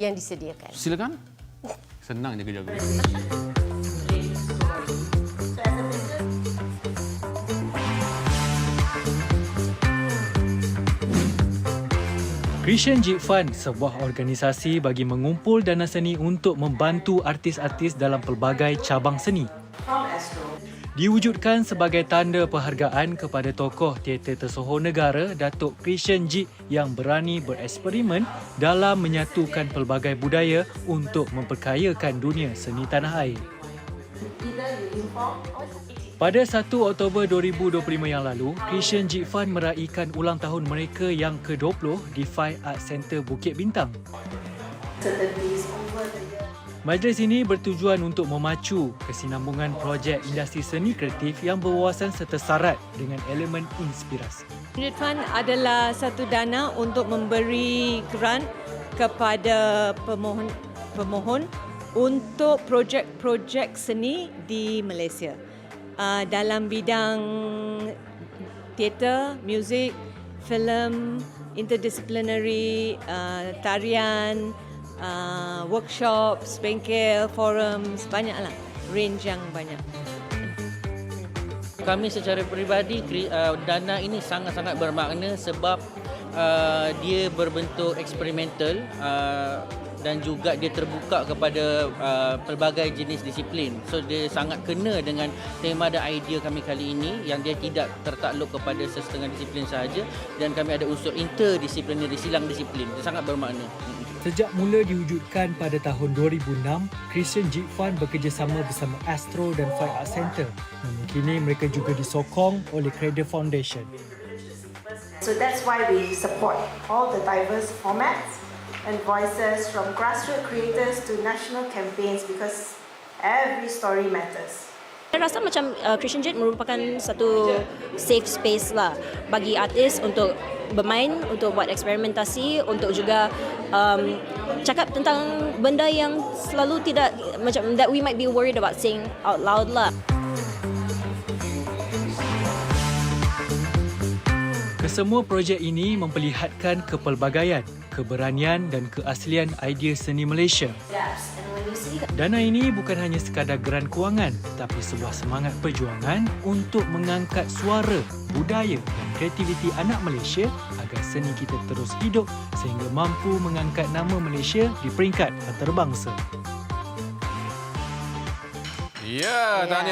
yang disediakan. Silakan. Senang je kerja aku. Christian Jeep Fund, sebuah organisasi bagi mengumpul dana seni untuk membantu artis-artis dalam pelbagai cabang seni. Diwujudkan sebagai tanda perhargaan kepada tokoh teater tersohor negara Datuk Christian Jeep yang berani bereksperimen dalam menyatukan pelbagai budaya untuk memperkayakan dunia seni tanah air. Pada 1 Oktober 2025 yang lalu, Christian Jeep Fund meraihkan ulang tahun mereka yang ke-20 di Five Art Center Bukit Bintang. Majlis ini bertujuan untuk memacu kesinambungan projek industri seni kreatif yang berwawasan serta syarat dengan elemen inspirasi. Unit Fund adalah satu dana untuk memberi grant kepada pemohon pemohon untuk projek-projek seni di Malaysia. Uh, dalam bidang teater, muzik, filem, interdisciplinary, uh, tarian, uh, workshops, bengkel, forums, banyaklah range yang banyak. Kami secara peribadi uh, dana ini sangat-sangat bermakna sebab uh, dia berbentuk eksperimental uh, dan juga dia terbuka kepada uh, pelbagai jenis disiplin. So dia sangat kena dengan tema dan idea kami kali ini yang dia tidak tertakluk kepada sesetengah disiplin sahaja dan kami ada unsur interdisiplinary silang disiplin. Dia sangat bermakna. Sejak mula diwujudkan pada tahun 2006, Christian Jeep Fund bekerjasama bersama Astro dan Five Art Center. Namun kini mereka juga disokong oleh Cradle Foundation. So that's why we support all the diverse formats and voices from grassroots creators to national campaigns because every story matters. Saya rasa macam uh, Christian Jet merupakan satu safe space lah bagi artis untuk bermain, untuk buat eksperimentasi, untuk juga um, cakap tentang benda yang selalu tidak macam that we might be worried about saying out loud lah. Kesemua projek ini memperlihatkan kepelbagaian, keberanian dan keaslian idea seni Malaysia. Dana ini bukan hanya sekadar geran kewangan tetapi sebuah semangat perjuangan untuk mengangkat suara, budaya dan kreativiti anak Malaysia agar seni kita terus hidup sehingga mampu mengangkat nama Malaysia di peringkat antarabangsa. Ya, tahniah.